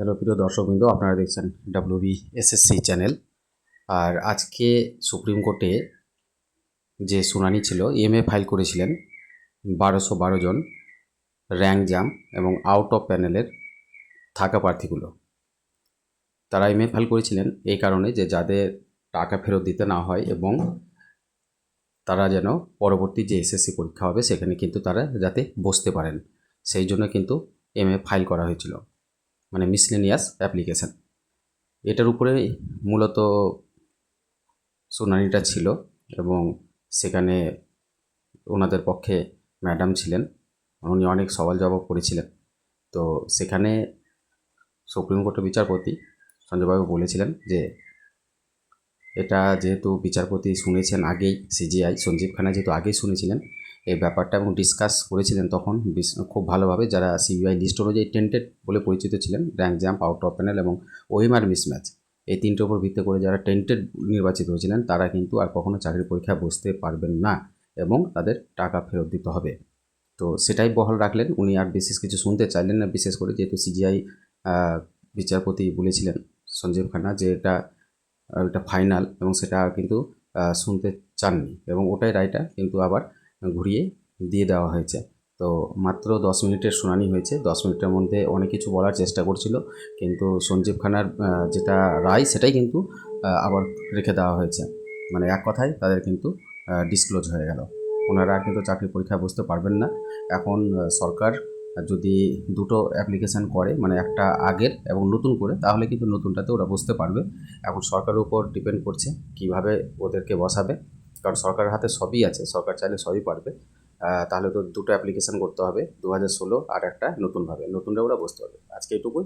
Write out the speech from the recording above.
Hello, প্রিয় দর্শকবৃন্দ, আপনারা দেখছেন ডাব্লিউবি এসএসসি চ্যানেল আর আজকে সুপ্রিম কোর্টে যে শুনানি ছিল এমএ ফাইল করেছিলেন বারোশো বারো জন র্যাঙ্ক জাম এবং আউট অফ প্যানেলের থাকা প্রার্থীগুলো। তারা এমএ ফাইল করেছিলেন এই কারণে যে যাদের টাকা ফেরত দিতে না হয় এবং তারা যেন পরবর্তী যে এসএসসি পরীক্ষা হবে, সেখানে কিন্তু তারা যাতে বসতে পারেন। সেই জন্য কিন্তু এমএ ফাইল করা হয়েছিল। মানে মিসলেনিয়াস অ্যাপ্লিকেশান এটার উপরে মূলত শুনানিটা ছিল এবং সেখানে ওনাদের পক্ষে ম্যাডাম ছিলেন। উনি অনেক সওয়াল জবাব করেছিলেন। তো সেখানে সুপ্রিম কোর্টের বিচারপতি সঞ্জয়বাবু বলেছিলেন যে, এটা যেহেতু বিচারপতি শুনেছেন আগেই সিজিআই সঞ্জীব খান্না যেহেতু আগেই শুনেছিলেন এই ব্যাপারটা এবং ডিসকাস করেছিলেন তখন খুব ভালোভাবে যারা সিবিআই লিস্ট অনুযায়ী টেন্টেড বলে পরিচিত ছিলেন rank jump out of panel এবং ওহিমার মিসম্যাচ এই তিনটের উপর ভিত্তি করে যারা টেন্টেড নির্বাচিত হয়েছিলেন তারা কিন্তু আর কখনো চাকরির পরীক্ষায় বসতে পারবেন না এবং তাদের টাকা ফেরত দিতে হবে। তো সেটাই বহাল রাখলেন, উনি আর বিশেষ কিছু শুনতে চাইলেন না, বিশেষ করে যেহেতু সিজিআই বিচারপতি বলেছিলেন সঞ্জীব খান্না যে এটা এটা ফাইনাল এবং সেটা কিন্তু শুনতে চাননি এবং ওটাই রায়টা কিন্তু আবার ঘুরিয়ে দিয়ে দেওয়া হয়েছে। তো মাত্র দশ মিনিটের শুনানি হয়েছে। দশ মিনিটের মধ্যে অনেক কিছু বলার চেষ্টা করছিল, কিন্তু সঞ্জীব খানার যেটা রায় সেটাই কিন্তু আবার রেখে দেওয়া হয়েছে। মানে এক কথায় তাদের কিন্তু ডিসক্লোজ হয়ে গেল। ওনারা কিন্তু চাকরি পরীক্ষায় বসতে পারবেন না। এখন সরকার যদি দুটো অ্যাপ্লিকেশান করে মানে একটা আগের এবং নতুন করে, তাহলে কিন্তু নতুনটাতে ওরা বসতে পারবে। এখন সরকারের উপর ডিপেন্ড করছে কীভাবে ওদেরকে বসাবে। কারণ সরকারের হাতে সবই আছে, সরকার চাইলে সবই পারবে। তাহলে তো দুটো অ্যাপ্লিকেশান করতে হবে দু হাজার ষোলো আর একটা নতুনভাবে। নতুনটা ওরা বসতে হবে আজকে এটুকুই।